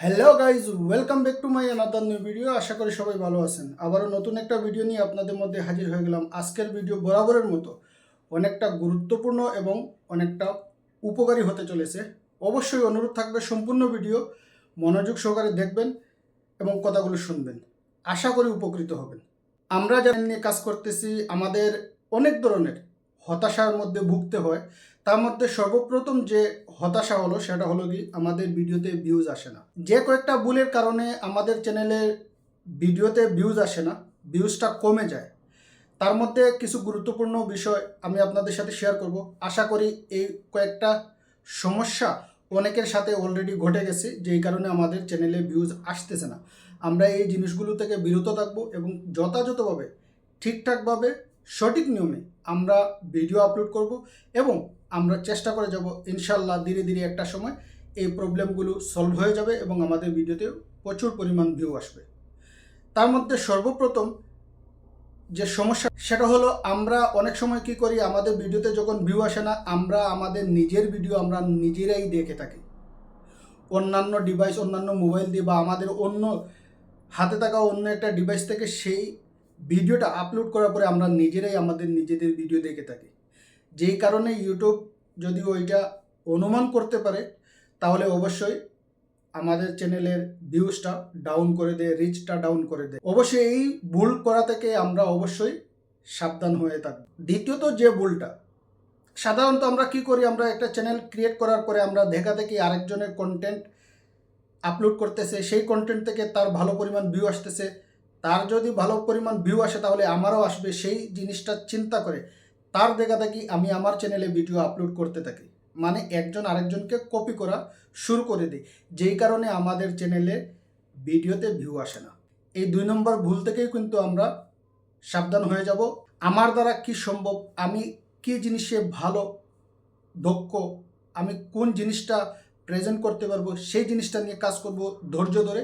Hello guys welcome back to my another new video আশা করি সবাই ভালো আছেন। আবারও নতুন একটা ভিডিও নিয়ে আপনাদের মধ্যে হাজির হয়ে গেলাম আজকের ভিডিও বরাবরের মতো। অনেকটা গুরুত্বপূর্ণ এবং অনেকটা উপকারী হতে চলেছে। অবশ্যই অনুরোধ থাকবে সম্পূর্ণ ভিডিও মনোযোগ সহকারে দেখবেন এবং কথাগুলো শুনবেন। আশা করি উপকৃত হবেন। আমরা যারা নিয়ে কাজ করতেছি, আমাদের অনেক ধরনের হতাশার মধ্যে ভুগতে হয়। তার মধ্যে সর্বপ্রথম যে হতাশা হলো, সেটা হলো কি আমাদের ভিডিওতে ভিউজ আসে না। যে কয়েকটা ভুলের কারণে আমাদের চ্যানেলের ভিডিওতে ভিউজ আসে না ভিউজটা কমে যায়। তার মধ্যে কিছু গুরুত্বপূর্ণ বিষয় আমি আপনাদের সাথে শেয়ার করব। আশা করি এই কয়েকটা সমস্যা অনেকের সাথে অলরেডি ঘটে গেছে, যেই কারণে আমাদের চ্যানেলে ভিউজ আসতেছে না। আমরা এই জিনিসগুলো থেকে বিরত থাকব এবং যথাযথভাবে, ঠিকঠাকভাবে, সঠিক নিয়মে আমরা ভিডিও আপলোড করব এবং আমরা চেষ্টা করে যাব ইনশাল্লাহ ধীরে ধীরে একটা সময় এই প্রবলেমগুলো সলভ হয়ে যাবে এবং আমাদের ভিডিওতে প্রচুর পরিমাণ ভিউ আসবে। তার মধ্যে সর্বপ্রথম যে সমস্যা, সেটা হলো আমরা অনেক সময় কি করি, আমাদের ভিডিওতে যখন ভিউ আসে না, আমরা আমাদের নিজের ভিডিও আমরা নিজেরাই দেখে থাকি। অন্যান্য ডিভাইস অন্যান্য মোবাইল দিয়ে বা আমাদের অন্য হাতে থাকা অন্য একটা ডিভাইস থেকে সেই ভিডিওটা আপলোড করার পরে আমরা নিজেরাই আমাদের নিজেদের ভিডিও দেখে থাকি। যেই কারণে ইউটিউব যদি ওইটা অনুমান করতে পারে, তাহলে অবশ্যই আমাদের চ্যানেলের ভিউজটা ডাউন করে দেয় রিচটা ডাউন করে দেয় অবশ্যই এই ভুল করা থেকে আমরা অবশ্যই সাবধান হয়ে থাকব। দ্বিতীয়ত যে ভুলটা, সাধারণত আমরা কি করি, আমরা একটা চ্যানেল ক্রিয়েট করার পরে আমরা দেখা দেখি আরেকজনের কন্টেন্ট আপলোড করতেছে, সেই কন্টেন্ট থেকে তার ভালো পরিমাণ ভিউ আসতেছে। তার যদি ভালো পরিমাণ ভিউ আসে, তাহলে আমারও আসবে, সেই জিনিসটা চিন্তা করে তার দেখা দেখি আমি আমার চ্যানেলে ভিডিও আপলোড করতে থাকি। মানে একজন আরেকজনকে কপি করা শুরু করে দিই। যেই কারণে আমাদের চ্যানেলে ভিডিওতে ভিউ আসে না। এই দুই নম্বর ভুল থেকেই কিন্তু আমরা সাবধান হয়ে যাব। আমার দ্বারা কি সম্ভব? আমি কি জিনিসে ভালো, দক্ষ? আমি কোন জিনিসটা প্রেজেন্ট করতে পারব? সেই জিনিসটা নিয়ে কাজ করব ধৈর্য ধরে।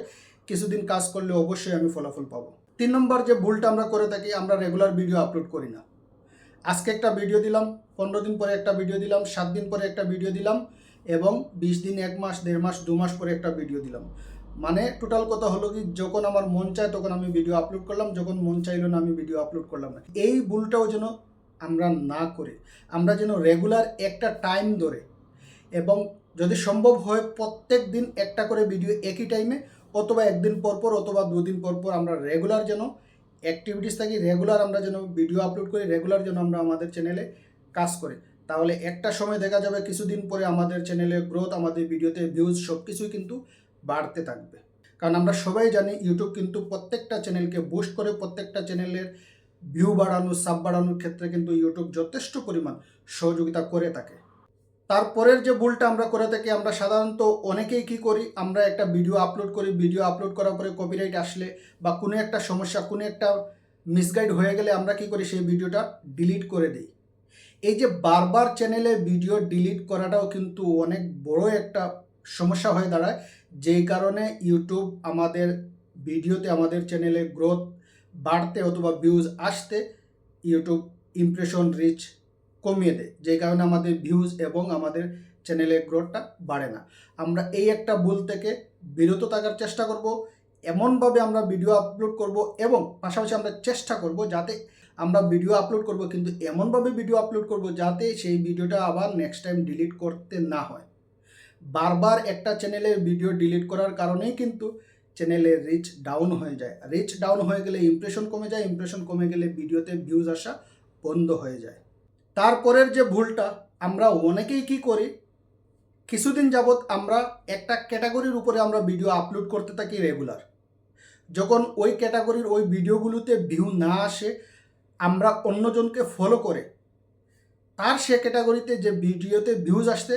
কিছুদিন কাজ করলে অবশ্যই আমি ফলাফল পাবো। তিন নম্বর যে ভুলটা আমরা করে থাকি, আমরা রেগুলার ভিডিও আপলোড করি না। আজকে একটা ভিডিও দিলাম, পনেরো দিন পরে একটা ভিডিও দিলাম, সাত দিন পরে একটা ভিডিও দিলাম এবং বিশ দিন, এক মাস, দেড় মাস, দু মাস পরে একটা ভিডিও দিলাম। মানে টোটাল কথা হলো কি, যখন আমার মন চায় তখন আমি ভিডিও আপলোড করলাম, যখন মন চাইলো না আমি ভিডিও আপলোড করলাম না। এই ভুলটাও যেন আমরা না করি, আমরা যেন রেগুলার একটা টাইম ধরে এবং যদি সম্ভব হয় প্রত্যেক দিন একটা করে ভিডিও একই টাইমে অথবা একদিন পর পর, অথবা দুদিন পর পর আমরা রেগুলার যেন অ্যাক্টিভিটিস থাকি রেগুলার আমরা যেন ভিডিও আপলোড করি রেগুলার যেন আমরা আমাদের চ্যানেলে কাজ করি। তাহলে একটা সময় দেখা যাবে কিছুদিন পরে আমাদের চ্যানেলে গ্রোথ আমাদের ভিডিওতে ভিউজ সব কিছুই কিন্তু বাড়তে থাকবে। কারণ আমরা সবাই জানি ইউটিউব কিন্তু প্রত্যেকটা চ্যানেলকে বুস্ট করে, প্রত্যেকটা চ্যানেলের ভিউ বাড়ানো সাব বাড়ানোর ক্ষেত্রে কিন্তু ইউটিউব যথেষ্ট পরিমাণ সহযোগিতা করে থাকে। তারপরের যে ভুলটা আমরা করে থাকি, আমরা সাধারণত অনেকেই কি করি, আমরা একটা ভিডিও আপলোড করি ভিডিও আপলোড করার পরে কপিরাইট আসলে বা কোনো একটা সমস্যা, কোনো একটা মিসগাইড হয়ে গেলে আমরা কি করি, সেই ভিডিওটা ডিলিট করে দিই। এই যে বারবার চ্যানেলে ভিডিও ডিলিট করাটাও কিন্তু অনেক বড় একটা সমস্যা হয়ে দাঁড়ায়। যেই কারণে ইউটিউব আমাদের ভিডিওতে আমাদের চ্যানেলে গ্রোথ বাড়তে অথবা ভিউজ আসতে ইউটিউব ইমপ্রেশন রিচ কমিয়ে দেয় যেই কারণে আমাদের ভিউজ এবং আমাদের চ্যানেলের গ্রোথটা বাড়ে না। আমরা এই একটা ভুল থেকে বিরত থাকার চেষ্টা করব, এমনভাবে আমরা ভিডিও আপলোড করব এবং পাশাপাশি আমরা চেষ্টা করব যাতে আমরা ভিডিও আপলোড করব, কিন্তু এমনভাবে ভিডিও আপলোড করব যাতে সেই ভিডিওটা আবার নেক্সট টাইম ডিলিট করতে না হয়। বারবার একটা চ্যানেলের ভিডিও ডিলিট করার কারণেই কিন্তু চ্যানেলের রিচ ডাউন হয়ে যায়। রিচ ডাউন হয়ে গেলে ইমপ্রেশন কমে যায় ইমপ্রেশন কমে গেলে ভিডিওতে ভিউজ আসা বন্ধ হয়ে যায়। তারপরের যে ভুলটা, আমরা অনেকেই কি করি? কিছুদিন যাবৎ আমরা একটা ক্যাটাগরির উপরে আমরা ভিডিও আপলোড করতে থাকি রেগুলার যখন ওই ক্যাটাগরির ওই ভিডিওগুলোতে ভিউ না আসে, আমরা অন্যজনকে ফলো করে, তার সে ক্যাটাগরিতে যে ভিডিওতে ভিউজ আসতে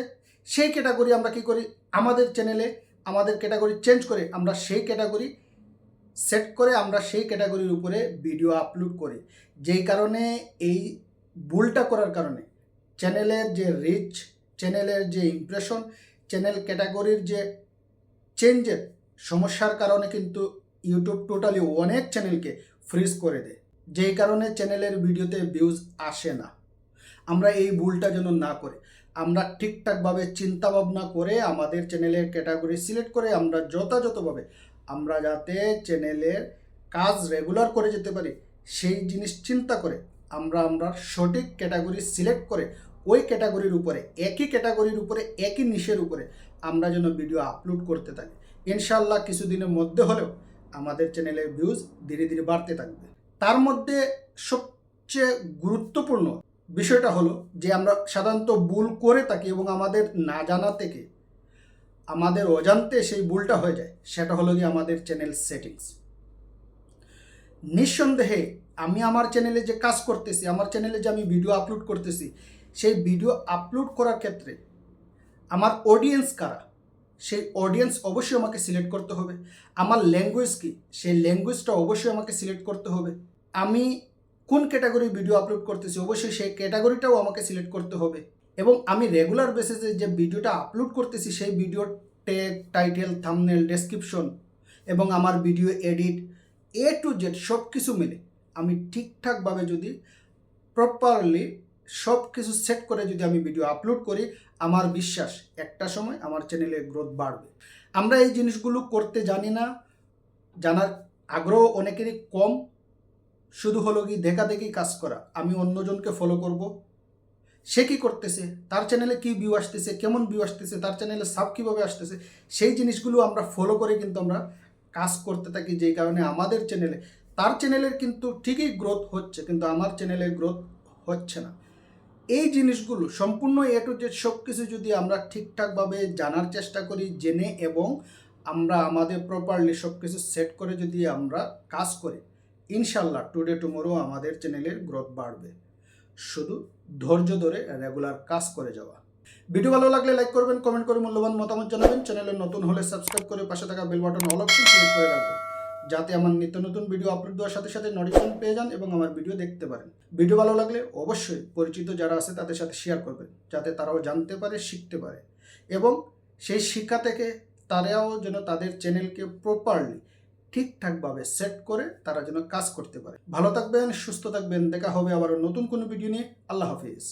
সেই ক্যাটাগরি আমরা কি করি? আমাদের চ্যানেলে আমাদের ক্যাটাগরি চেঞ্জ করে আমরা সেই ক্যাটাগরি সেট করে আমরা সেই ক্যাটাগরির উপরে ভিডিও আপলোড করি। যেই কারণে এই ভুলটা করার কারণে। চ্যানেলের যে রিচ চ্যানেলের যে ইমপ্রেশন চ্যানেল ক্যাটাগরির যে চেঞ্জের সমস্যার কারণে কিন্তু ইউটিউব টোটালি অনেক চ্যানেলকে ফ্রিজ করে দেয়। যেই কারণে চ্যানেলের ভিডিওতে ভিউজ আসে না। আমরা এই ভুলটা যেন না করে। আমরা ঠিকঠাকভাবে চিন্তাভাবনা করে আমাদের চ্যানেলের ক্যাটাগরি সিলেক্ট করে আমরা যথাযথভাবে আমরা যাতে চ্যানেলের কাজ রেগুলার করে যেতে পারি, সেই জিনিস চিন্তা করে আমরা আমরা সঠিক ক্যাটাগরি সিলেক্ট করে ওই ক্যাটাগরির উপরে, একই ক্যাটাগরির উপরে, একই নিশের উপরে আমরা যেন ভিডিও আপলোড করতে থাকি। ইনশাল্লাহ কিছুদিনের মধ্যে হলেও আমাদের চ্যানেলের ভিউজ ধীরে ধীরে বাড়তে থাকবে। তার মধ্যে সবচেয়ে গুরুত্বপূর্ণ বিষয়টা হলো যে আমরা সাধারণত ভুল করে থাকি এবং আমাদের না জানা থেকে আমাদের অজান্তে সেই ভুলটা হয়ে যায়। সেটা হলো কি আমাদের চ্যানেল সেটিংস নিঃসন্দেহে আমি আমার চ্যানেলে যে কাজ করতেছি, আমার চ্যানেলে যে আমি ভিডিও আপলোড করতেছি, সেই ভিডিও আপলোড করার ক্ষেত্রে আমার অডিয়েন্স কারা? সেই অডিয়েন্স অবশ্যই আমাকে সিলেক্ট করতে হবে। আমার ল্যাঙ্গুয়েজ কি? সেই ল্যাঙ্গুয়েজটা অবশ্যই আমাকে সিলেক্ট করতে হবে। আমি কোন ক্যাটাগরি ভিডিও আপলোড করতেছি, অবশ্যই সেই ক্যাটাগরিটাও আমাকে সিলেক্ট করতে হবে। এবং আমি রেগুলার বেসিসে যে ভিডিওটা আপলোড করতেছি, সেই ভিডিওর ট্যাগ টাইটেল থামনেল ডেসক্রিপশন এবং আমার video edit A to Z সব কিছু মিলে আমি ঠিকঠাকভাবে যদি প্রপারলি সব কিছু সেট করে যদি আমি ভিডিও আপলোড করি, আমার বিশ্বাস একটা সময় আমার চ্যানেলের গ্রোথ বাড়বে। আমরা এই জিনিসগুলো করতে জানি না, জানার আগ্রহ অনেকেরই কম। শুধু হলো কি, দেখা দেখি কাজ করা। আমি অন্যজনকে ফলো করব। সে কী করতেছে? তার চ্যানেলে কি ভিউ আসতেছে? কেমন ভিউ আসতেছে? তার চ্যানেলে সাব কীভাবে আসতেছে? সেই জিনিসগুলো আমরা ফলো করে কিন্তু আমরা কাজ করতে থাকি। যেই কারণে আমাদের চ্যানেলে তার চ্যানেলের কিন্তু ঠিকই গ্রোথ হচ্ছে, কিন্তু আমার চ্যানেলের গ্রোথ হচ্ছে না। এই জিনিসগুলো সম্পূর্ণ এ টু জেড সব কিছু যদি আমরা ঠিকঠাকভাবে জানার চেষ্টা করি, জেনে এবং আমরা আমাদের প্রপারলি সব কিছু সেট করে যদি আমরা কাজ করি, ইনশাল্লাহ টুডে টুমোরো আমাদের চ্যানেলের গ্রোথ বাড়বে। শুধু ধৈর্য ধরে রেগুলার কাজ করে যাওয়া। ভিডিও ভালো লাগলে লাইক করবেন কমেন্ট করে মূল্যবান মতামত জানাবেন। চ্যানেলে নতুন হলে সাবস্ক্রাইব করে পাশে থাকা bell button all option select করে রাখবেন। যাতে আমার নিত্য নতুন ভিডিও আপলোড দেওয়ার সাথে সাথে নোটিফিকেশন পেয়ে যান এবং আমার ভিডিও দেখতে পারেন। ভিডিও ভালো লাগলে অবশ্যই পরিচিত যারা আছে তাদের সাথে শেয়ার করবেন, যাতে তারাও জানতে পারে, শিখতে পারে। এবং সেই শিক্ষা থেকে তারাও যেন তাদের চ্যানেলকে প্রপারলি ঠিকঠাকভাবে সেট করে তারা যেন কাজ করতে পারে। ভালো থাকবেন, সুস্থ থাকবেন, দেখা হবে আবার নতুন কোনো ভিডিও নিয়ে। আল্লাহ হাফিজ।